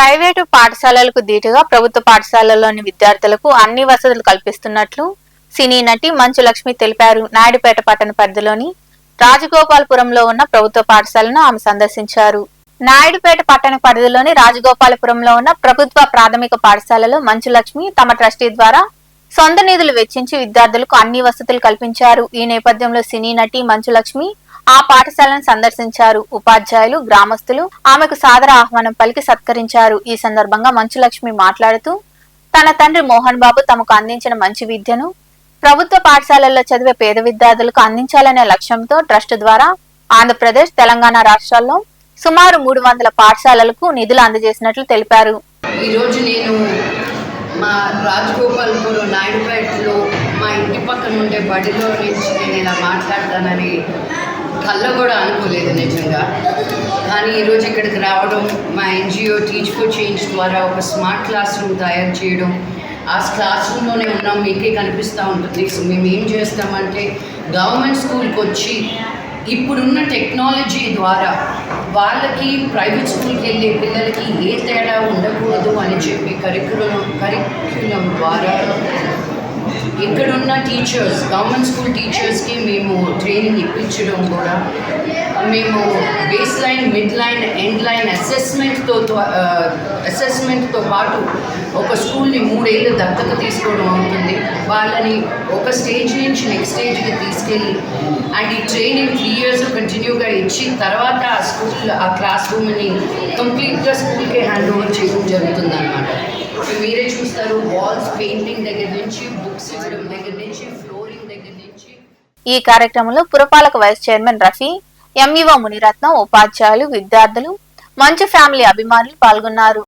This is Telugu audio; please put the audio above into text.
ప్రైవేటు పాఠశాలలకు దీటుగా ప్రభుత్వ పాఠశాలల్లోని విద్యార్థులకు అన్ని వసతులు కల్పిస్తున్నట్లు సినీ నటి మంచు లక్ష్మి తెలిపారు. నాయుడుపేట పట్టణ పరిధిలోని రాజగోపాలపురంలో ఉన్న ప్రభుత్వ పాఠశాలను ఆమె సందర్శించారు. నాయుడుపేట పట్టణ పరిధిలోని రాజగోపాలపురంలో ఉన్న ప్రభుత్వ ప్రాథమిక పాఠశాలలో మంచు లక్ష్మి తమ ట్రస్టీ ద్వారా సొంత నిధులు వెచ్చించి విద్యార్థులకు అన్ని వసతులు కల్పించారు. ఈ నేపథ్యంలో సినీ నటి మంచు లక్ష్మి ఆ పాఠశాలను సందర్శించారు. ఉపాధ్యాయులు గ్రామస్తులు ఆమెకు సాదర ఆహ్వానం పలికి సత్కరించారు. ఈ సందర్భంగా మంచు లక్ష్మి మాట్లాడుతూ తన తండ్రి మోహన్ బాబు తమకు అందించిన మంచి విద్యను ప్రభుత్వ పాఠశాలల్లో చదివే పేద విద్యార్థులకు అందించాలనే లక్ష్యంతో ట్రస్ట్ ద్వారా ఆంధ్రప్రదేశ్ తెలంగాణ రాష్ట్రాల్లో సుమారు మూడు వందల పాఠశాలలకు నిధులు అందజేసినట్లు తెలిపారు. ఈరోజు నేను మా రాజగోపాల్పూర్ నాయుడుపేటలో మా ఇంటి పక్కన ఉండే బడిలో నుంచి నేను ఇలా మాట్లాడతానని కళ్ళ కూడా అనుకోలేదు నిజంగా. కానీ ఈరోజు ఇక్కడికి రావడం మా ఎన్జిఓ టీచ్ ఫర్ చేంజ్ ద్వారా ఒక స్మార్ట్ క్లాస్ రూమ్ తయారు చేయడం ఆ క్లాస్ రూమ్లోనే ఉన్నాం మీకే కనిపిస్తూ ఉంటుంది. సో మేము ఏం చేస్తామంటే గవర్నమెంట్ స్కూల్కి వచ్చి ఇప్పుడున్న టెక్నాలజీ ద్వారా వాళ్ళకి ప్రైవేట్ స్కూల్కి వెళ్ళే పిల్లలకి ఏ తేడా ఉండకూడదు అని చెప్పి కరిక్యులం కరిక్యులం ద్వారా ఇక్కడున్న టీచర్స్ గవర్నమెంట్ స్కూల్ టీచర్స్కి మేము ట్రైనింగ్ ఇప్పించడం కూడా. మేము base line mid line end line అసెస్మెంట్తో అసెస్మెంట్తో పాటు ఒక స్కూల్ని మూడేళ్ళు దత్తత తీసుకోవడం అవుతుంది. వాళ్ళని ఒక స్టేజ్ నుంచి నెక్స్ట్ స్టేజ్కి తీసుకెళ్ళి అండ్ ఈ ట్రైనింగ్ త్రీ ఇయర్స్ కంటిన్యూగా ఇచ్చి తర్వాత ఆ స్కూల్ ఆ క్లాస్ రూమ్ని కంప్లీట్గా స్కూల్కే హ్యాండ్ ఓవర్ చేయడం జరుగుతుంది. దగ్గర నుంచి ఫ్లోరింగ్ దగ్గర నుంచి. ఈ కార్యక్రమంలో పురపాలక vice chairman Rafi MEO Muniratnam ఉపాధ్యాయులు విద్యార్థులు మంచు ఫ్యామిలీ అభిమానులు పాల్గొన్నారు.